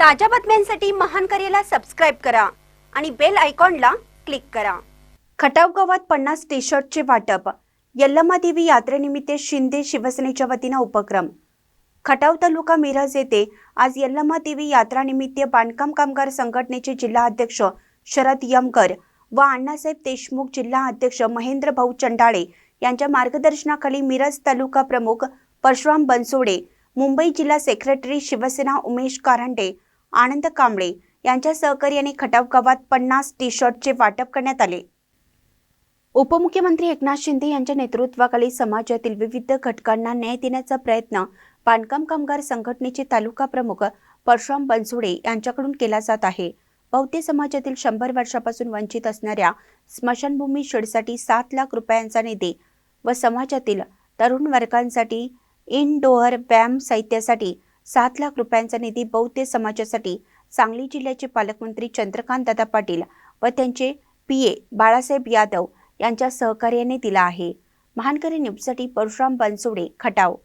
ताज्या बातम्यांसाठी महान करेला सबस्क्राईब करा आणि बेल आयकॉनला क्लिक करा. खटाव गावात पन्नास टी शर्टचे वाटप यल्लमादेवी यात्रेनिमित्त शिंदे शिवसेनेच्या वतीनं उपक्रम. खटाव तालुका मिरज येथे आज यल्लमादेवी यात्रानिमित्त बांधकाम कामगार संघटनेचे जिल्हा अध्यक्ष शरद यमकर व अण्णासाहेब देशमुख जिल्हा अध्यक्ष महेंद्र भाऊ चंडाळे यांच्या मार्गदर्शनाखाली मिरज तालुका प्रमुख परशुराम बनसोडे मुंबई जिल्हा सेक्रेटरी शिवसेना उमेश कारंडे आनंद कांबळे यांच्या सहकार्याने खटाव गावात पन्नास टी शर्टचे वाटप करण्यात आले. उपमुख्यमंत्री एकनाथ शिंदे यांच्या नेतृत्वाखाली समाजातील विविध घटकांना न्याय देण्याचा प्रयत्न बांधकाम कामगार संघटनेचे तालुका प्रमुख परशुराम बनसोडे यांच्याकडून केला जात आहे. बौद्ध समाजातील शंभर वर्षापासून वंचित असणाऱ्या स्मशानभूमी शेडसाठी सात लाख रुपयांचा निधी व समाजातील तरुण वर्गांसाठी इनडोअर व्यायाम साहित्यासाठी सात लाख रुपयांचा निधी बौद्ध समाजासाठी सांगली जिल्ह्याचे पालकमंत्री चंद्रकांत दादा पाटील व त्यांचे पी ए बाळासाहेब यादव यांच्या सहकार्याने दिला आहे. महानकरी न्यूजसाठी परशुराम बनसोडे खटाव.